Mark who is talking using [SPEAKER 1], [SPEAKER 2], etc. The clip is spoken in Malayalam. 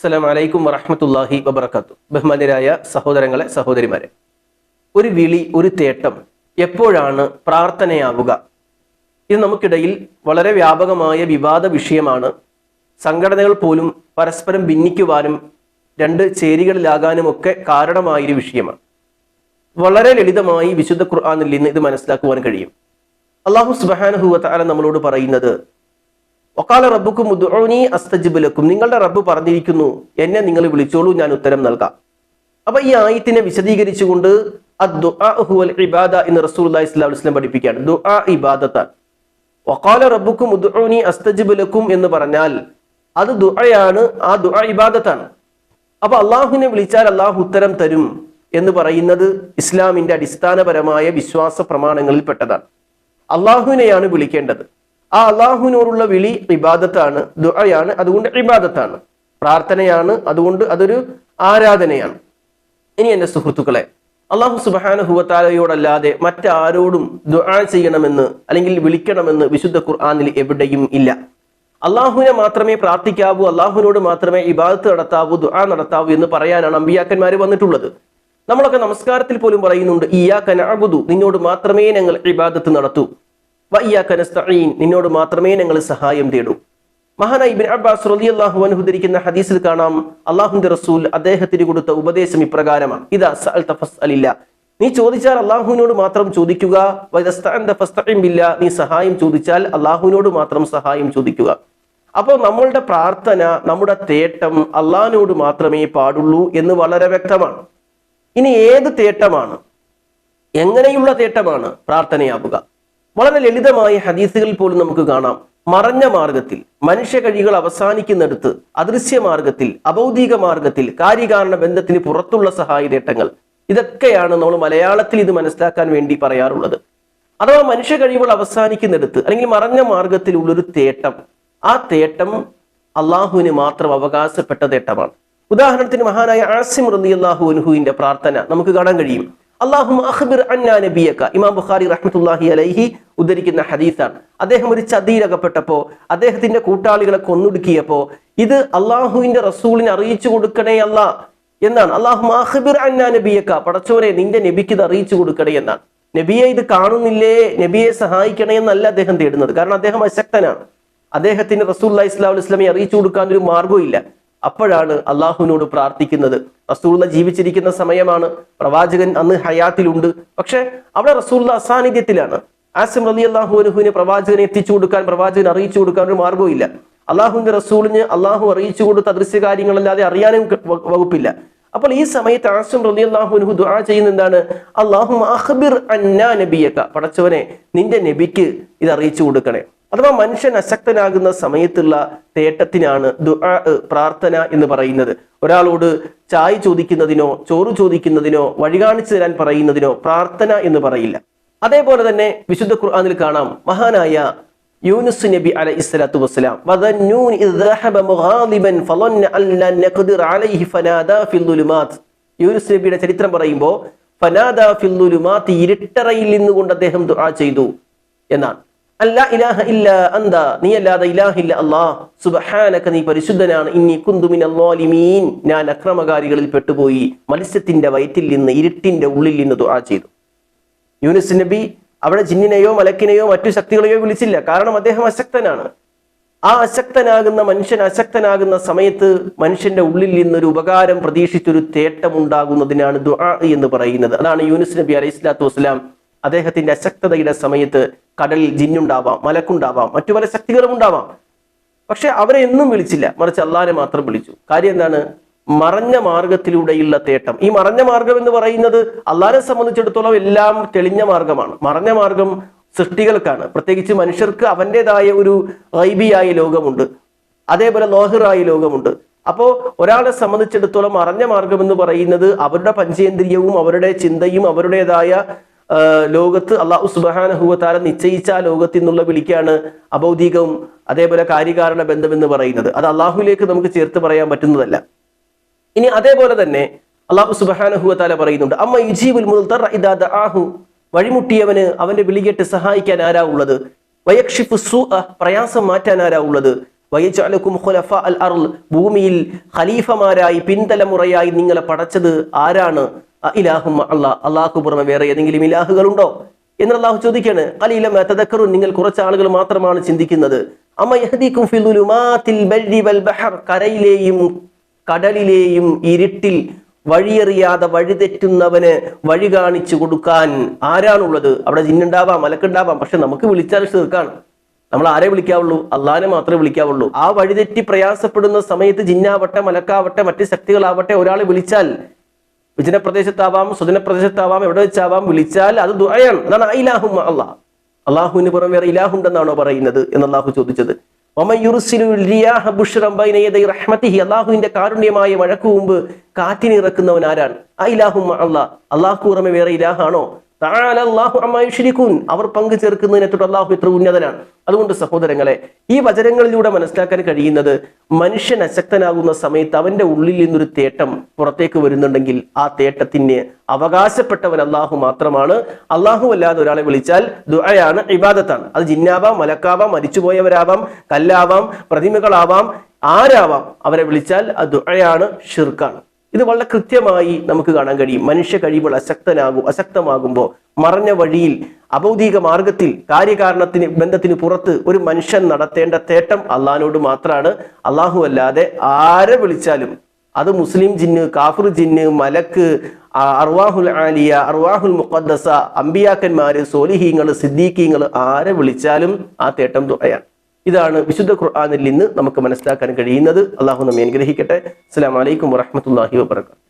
[SPEAKER 1] അസ്സലാം വലൈക്കും വറഹമത്തല്ലാഹി വബർക്കാത്തു ബഹുമാന്യരായ സഹോദരങ്ങളെ സഹോദരിമാരെ ഒരു വിളി ഒരു തേട്ടം എപ്പോഴാണ് പ്രാർത്ഥനയാവുക? ഇത് നമുക്കിടയിൽ വളരെ വ്യാപകമായ വിവാദ വിഷയമാണ്. സംഘടനകൾ പോലും പരസ്പരം ഭിന്നിക്കുവാനും രണ്ട് ചേരികളിലാകാനുമൊക്കെ കാരണമായൊരു വിഷയമാണ്. വളരെ ലളിതമായി വിശുദ്ധ ഖുർആാനിൽ നിന്ന് ഇത് മനസ്സിലാക്കുവാൻ കഴിയും. അള്ളാഹു സുബാനഹുവല നമ്മളോട് പറയുന്നത് ഒക്കാല റബ്ബുക്കും ഉദ്ഊനി അസ്തജിബുലക്കും നിങ്ങളുടെ റബ്ബ് പറഞ്ഞിരിക്കുന്നു എന്നെ നിങ്ങൾ വിളിച്ചോളൂ ഞാൻ ഉത്തരം നൽകാം. അപ്പൊ ഈ ആയത്തിനെ വിശദീകരിച്ചുകൊണ്ട് എന്ന് പഠിപ്പിക്കുകയാണ്. ദുആ ഇബാദത്താണ് എന്ന് പറഞ്ഞാൽ അത് ദുആയാണ് ആ ദുആ ഇബാദത്താണ്. അപ്പൊ അള്ളാഹുവിനെ വിളിച്ചാൽ അള്ളാഹു ഉത്തരം തരും എന്ന് പറയുന്നത് ഇസ്ലാമിന്റെ അടിസ്ഥാനപരമായ വിശ്വാസ പ്രമാണങ്ങളിൽ പെട്ടതാണ് അള്ളാഹുവിനെയാണ് വിളിക്കേണ്ടത്. ആ അള്ളാഹുവിനോടുള്ള വിളി ഇബാദത്താണ് ദുആയാണ് അതുകൊണ്ട് ഇബാദത്താണ്. പ്രാർത്ഥനയാണ് അതുകൊണ്ട് അതൊരു ആരാധനയാണ്. ഇനി എന്റെ സുഹൃത്തുക്കളെ അള്ളാഹു സുബാനുഹുവത്താലയോടല്ലാതെ മറ്റാരോടും ദുആ ചെയ്യണമെന്ന് അല്ലെങ്കിൽ വിളിക്കണമെന്ന് വിശുദ്ധ ഖുർആാനിൽ എവിടെയും ഇല്ല. അള്ളാഹുവിനെ മാത്രമേ പ്രാർത്ഥിക്കാവൂ അള്ളാഹുവിനോട് മാത്രമേ ഇബാദത്ത് നടത്താവൂ ദുആ നടത്താവൂ എന്ന് പറയാനാണ് അമ്പിയാക്കന്മാർ വന്നിട്ടുള്ളത്. നമ്മളൊക്കെ നമസ്കാരത്തിൽ പോലും പറയുന്നുണ്ട് ഇയാ നഅബുദു നിന്നോട് മാത്രമേ ഞങ്ങൾ ഇബാദത്ത് നടത്തൂ നിന്നോട് മാത്രമേ ഞങ്ങൾ സഹായം തേടൂ. മഹാനായി ഇബ്ൻ അബ്ബാസ് റളിയല്ലാഹു അൻഹു ധരിക്കുന്ന ഹദീസിൽ കാണാം അള്ളാഹുന്റെ റസൂൽ അദ്ദേഹത്തിന് കൊടുത്ത ഉപദേശം ഇപ്രകാരമാണ്. ഇതാ സഅൽത നീ ചോദിച്ചാൽ അള്ളാഹുവിനോട് മാത്രം ചോദിക്കുക. ബില്ലാ. നീ സഹായം ചോദിച്ചാൽ അള്ളാഹുവിനോട് മാത്രം സഹായം ചോദിക്കുക. അപ്പോൾ നമ്മളുടെ പ്രാർത്ഥന നമ്മുടെ തേട്ടം അള്ളാഹിനോട് മാത്രമേ പാടുള്ളൂ എന്ന് വളരെ വ്യക്തമാണ്. ഇനി ഏത് തേട്ടമാണ്? എങ്ങനെയുള്ള തേട്ടമാണ്? പ്രാർത്ഥനയാവുക. വളരെ ലളിതമായ ഹദീസുകളിൽ പോലും നമുക്ക് കാണാം. മറഞ്ഞ മാർഗത്തിൽ മനുഷ്യ കഴികൾ അവസാനിക്കുന്നിടത്ത് അദൃശ്യ മാർഗത്തിൽ അബൗദ്ധിക മാർഗത്തിൽ കാര്യകാരണ ബന്ധത്തിന് പുറത്തുള്ള സഹായ നേട്ടങ്ങൾ ഇതൊക്കെയാണ് നമ്മൾ മലയാളത്തിൽ ഇത് മനസ്സിലാക്കാൻ വേണ്ടി പറയാറുള്ളത്. അഥവാ മനുഷ്യ കഴിവുകൾ അവസാനിക്കുന്നിടത്ത് അല്ലെങ്കിൽ മറഞ്ഞ മാർഗത്തിലുള്ളൊരു തേട്ടം ആ തേട്ടം അള്ളാഹുവിന് മാത്രം അവകാശപ്പെട്ട തേട്ടമാണ്. ഉദാഹരണത്തിന് മഹാനായ ആസിം റലി അള്ളാഹു അനുഹുവിന്റെ പ്രാർത്ഥന നമുക്ക് കാണാൻ കഴിയും. അള്ളാഹു അഖ്ബിർ അന്നാ നബിയക്ക. ഇമാം ബുഖാരി റഹ്മത്തുല്ലാഹി അലൈഹി ഉദ്ധരിക്കുന്ന ഹദീസാണ്. അദ്ദേഹം ഒരു ചതിയിലകപ്പെട്ടപ്പോ അദ്ദേഹത്തിന്റെ കൂട്ടാളികളെ കൊന്നൊടുക്കിയപ്പോ ഇത് അള്ളാഹുവിന്റെ റസൂലിനെ അറിയിച്ചു കൊടുക്കണേ അല്ല എന്നാണ്. അള്ളാഹു അഖ്ബിർ അന്നാ നബിയക്ക. പടച്ചോനെ നിന്റെ നബിക്ക് ഇത് അറിയിച്ചു കൊടുക്കണേ എന്നാണ്. നബിയെ ഇത് കാണുന്നില്ലേ? നബിയെ സഹായിക്കണേ എന്നല്ല അദ്ദേഹം തേടുന്നത്. കാരണം അദ്ദേഹം അശക്തനാണ്. അദ്ദേഹത്തിന് റസൂൽ ഇസ്ലാം ഇസ്ലാമെ അറിയിച്ചു കൊടുക്കാൻ ഒരു മാർഗവും അപ്പോഴാണ് അള്ളാഹുവിനോട് പ്രാർത്ഥിക്കുന്നത്. റസൂള്ള ജീവിച്ചിരിക്കുന്ന സമയമാണ്. പ്രവാചകൻ അന്ന് ഹയാത്തിലുണ്ട്. പക്ഷെ അവിടെ റസൂള്ള അസാന്നിധ്യത്തിലാണ്. ആസിം റലി അള്ളാഹുവിന് പ്രവാചകനെ എത്തിച്ചു കൊടുക്കാൻ പ്രവാചകൻ അറിയിച്ചു കൊടുക്കാൻ ഒരു മാർഗവും ഇല്ല അള്ളാഹുവിന്റെ റസൂലിന് അള്ളാഹു അറിയിച്ചു കൊടുത്ത അദൃശ്യ കാര്യങ്ങളല്ലാതെ അറിയാനും വകുപ്പില്ല. അപ്പോൾ ഈ സമയത്ത് ആസിം റലി അള്ളാഹുനുഹു ദുആ ചെയ്യുന്ന എന്താണ്? അള്ളാഹു അഖ്ബിർ അന്നാ നബിയക്ക പടച്ചവനെ നിന്റെ നബിക്ക് ഇത് അറിയിച്ചു കൊടുക്കണേ. അഥവാ മനുഷ്യൻ അശക്തനാകുന്ന സമയത്തുള്ള തേട്ടത്തിനാണ് ദുആ പ്രാർത്ഥന എന്ന് പറയുന്നത്. ഒരാളോട് ചായ ചോദിക്കുന്നതിനോ ചോറ് ചോദിക്കുന്നതിനോ വഴി കാണിച്ചു തരാൻ പറയുന്നതിനോ പ്രാർത്ഥന എന്ന് പറയില്ല. അതേപോലെ തന്നെ വിശുദ്ധ ഖുർആാനിൽ കാണാം മഹാനായ യൂനുസ് നബി അല ഇസ്ലാത്തു വസ്സലാം യൂനുസ് നബിയുടെ ചരിത്രം പറയുമ്പോൾ ഫനാദ ഫില്ലുലുമാത്ത് ഇരുട്ടറയിൽ നിന്നുകൊണ്ട് അദ്ദേഹം ദുആ ചെയ്തു എന്നാണ്. അല്ല ഇല്ല ഇലാഹില്ല നീ ഞാൻ അക്രമകാരികളിൽ പെട്ടുപോയി. മത്സ്യത്തിന്റെ വയറ്റിൽ നിന്ന് ഇരുട്ടിന്റെ ഉള്ളിൽ നിന്ന് ദുആ ചെയ്തു. യൂനുസ് നബി അവിടെ ജിന്നിനെയോ മലക്കിനെയോ മറ്റു ശക്തികളെയോ വിളിച്ചില്ല. കാരണം അദ്ദേഹം അശക്തനാണ്. ആ അശക്തനാകുന്ന മനുഷ്യൻ അശക്തനാകുന്ന സമയത്ത് മനുഷ്യന്റെ ഉള്ളിൽ നിന്നൊരു ഉപകാരം പ്രതീക്ഷിച്ചൊരു തേട്ടം ഉണ്ടാകുന്നതിനാണ് ദുആ എന്ന് പറയുന്നത്. അതാണ് യൂനുസ് നബി അലൈഹി സ്വലാത്തു വസ്സലാം അദ്ദേഹത്തിന്റെ അശക്തതയുടെ സമയത്ത് കടലിൽ ജിന്നുണ്ടാവാം മലക്കുണ്ടാവാം മറ്റു പല ശക്തികളും ഉണ്ടാവാം. പക്ഷെ അവരെ എന്നും വിളിച്ചില്ല. മറിച്ച് അള്ളാനെ മാത്രം വിളിച്ചു. കാര്യം എന്താണ്? മറഞ്ഞ മാർഗത്തിലൂടെയുള്ള തേട്ടം. ഈ മറഞ്ഞ മാർഗം എന്ന് പറയുന്നത് അള്ളാനെ സംബന്ധിച്ചിടത്തോളം എല്ലാം തെളിഞ്ഞ മാർഗമാണ്. മറഞ്ഞ മാർഗം സൃഷ്ടികൾക്കാണ്. പ്രത്യേകിച്ച് മനുഷ്യർക്ക് അവന്റെതായ ഒരു ഐബിയായ ലോകമുണ്ട്. അതേപോലെ ലോഹിറായ ലോകമുണ്ട്. അപ്പോ ഒരാളെ സംബന്ധിച്ചിടത്തോളം അറിഞ്ഞ മാർഗം എന്ന് പറയുന്നത് അവരുടെ പഞ്ചേന്ദ്രിയവും അവരുടെ ചിന്തയും അവരുടേതായ ലോകത്ത് അള്ളാഹു സുബാനഹുവത്താല നിശ്ചയിച്ച ലോകത്ത് നിന്നുള്ള വിളിക്കാണ് അബൗദ്ധികവും അതേപോലെ കാര്യകാരണ ബന്ധം എന്ന് പറയുന്നത്. അത് അള്ളാഹുലേക്ക് നമുക്ക് ചേർത്ത് പറയാൻ പറ്റുന്നതല്ല. ഇനി അതേപോലെ തന്നെ അള്ളാഹു സുബഹാനഹുവത്താല പറയുന്നുണ്ട് അമ്മ യുജീബുൽ മുൽത്തർ ഇദാ ദആഹു വഴിമുട്ടിയവന് അവന്റെ വിളികെട്ട് സഹായിക്കാൻ ആരാ ഉള്ളത്? വയക്ഷിഫു സു പ്രയാസം മാറ്റാൻ ആരാ ഉള്ളത്? അൽ ഭൂമിയിൽ ഖലീഫമാരായി പിൻതലമുറയായി നിങ്ങളെ പടച്ചത് ആരാണ്? ഇലാഹും അള്ളാഹ് അള്ളാഹു പുറമെ വേറെ ഏതെങ്കിലും ഇലാഹുകളുണ്ടോ? എന്ന് അള്ളാഹു ചോദിക്കാണ് അലീലം തദക്കറു നിങ്ങൾ കുറച്ച് ആളുകൾ മാത്രമാണ് ചിന്തിക്കുന്നത്. കരയിലെയും കടലിലെയും ഇരുട്ടിൽ വഴിയറിയാതെ വഴിതെറ്റുന്നവന് വഴി കാണിച്ചു കൊടുക്കാൻ ആരാണുള്ളത്? അവിടെ ജിന്നുണ്ടാവാം മലക്കുണ്ടാവാം പക്ഷെ നമുക്ക് വിളിച്ചാൽ തീർക്കാണ് നമ്മൾ ആരെ വിളിക്കാവുള്ളൂ? അള്ളാഹിനെ മാത്രമേ വിളിക്കാവുള്ളൂ. ആ വഴിതെറ്റി പ്രയാസപ്പെടുന്ന സമയത്ത് ജിന്നാവട്ടെ മലക്കാവട്ടെ മറ്റ് ശക്തികളാവട്ടെ ഒരാളെ വിളിച്ചാൽ വിജന പ്രദേശത്താവാം സ്വജന പ്രദേശത്താവാം എവിടെ വെച്ചാവാം വിളിച്ചാൽ അത് ദുആയാണ്. അതാണ് ഇലാഹും അള്ളാഹ്. അള്ളാഹുവിന് പുറമെ വേറെ ഇലാഹുണ്ടെന്നാണോ പറയുന്നത് എന്ന് അള്ളാഹു ചോദിച്ചത് അള്ളാഹുവിന്റെ കാരുണ്യമായ മഴക്കു മുമ്പ് കാറ്റിനിറക്കുന്നവൻ ആരാണ്? ആ ഇലാഹും അള്ളാഹ്. അള്ളാഹു പുറമെ വേറെ ഇലാഹാണോ? തആല അല്ലാഹു അമ്മാ യുശ്രികൂൻ. അവർ പങ്കു ചേർക്കുന്നതിനെ തൊട്ട് അള്ളാഹു എത്ര ഉന്നതനാണ്. അതുകൊണ്ട് സഹോദരങ്ങളെ ഈ വചനങ്ങളിലൂടെ മനസ്സിലാക്കാൻ കഴിയുന്നത് മനുഷ്യൻ അശക്തനാകുന്ന സമയത്ത് അവന്റെ ഉള്ളിൽ നിന്നൊരു തേട്ടം പുറത്തേക്ക് വരുന്നുണ്ടെങ്കിൽ ആ തേട്ടത്തിന് അവകാശപ്പെട്ടവൻ അള്ളാഹു മാത്രമാണ്. അള്ളാഹു അല്ലാതെ ഒരാളെ വിളിച്ചാൽ ദുആയാണ് ഇബാദത്താണ്. അത് ജിന്നാവാം മലക്കാവാം മരിച്ചുപോയവരാവാം കല്ലാവാം പ്രതിമകളാവാം ആരാവാം അവരെ വിളിച്ചാൽ അത് ദുആയാണ് ഷിർക്കാണ്. ഇത് വളരെ കൃത്യമായി നമുക്ക് കാണാൻ കഴിയും. മനുഷ്യ കഴിവുകൾ അശക്തനാകും അശക്തമാകുമ്പോൾ മറഞ്ഞ വഴിയിൽ അബൗദിക മാർഗത്തിൽ കാര്യകാരണത്തിന് ബന്ധത്തിന് പുറത്ത് ഒരു മനുഷ്യൻ നടത്തേണ്ട തേട്ടം അള്ളഹാനോട് മാത്രമാണ് അള്ളാഹു അല്ലാതെ ആരെ വിളിച്ചാലും അത് മുസ്ലിം ജിന്ന് കാഫിർ ജിന്ന് മലക്ക് അർവാഹുൽ ആലിയ അർവാഹുൽ മുഖദ്ദസ അമ്പിയാക്കന്മാര് സോലിഹീങ്ങൾ സിദ്ദീഖീങ്ങൾ ആരെ വിളിച്ചാലും ആ തേട്ടം തുറയാണ് ഇതാണ് വിശുദ്ധ ഖുർആാനിൽ നിന്ന് നമുക്ക് മനസ്സിലാക്കാൻ കഴിയുന്നത്. അള്ളാഹു നമ്മെ അനുഗ്രഹിക്കട്ടെ. അസ്സാം വലൈക്കും വറഹമത്തല്ലാഹി വാബർക്കാത്തു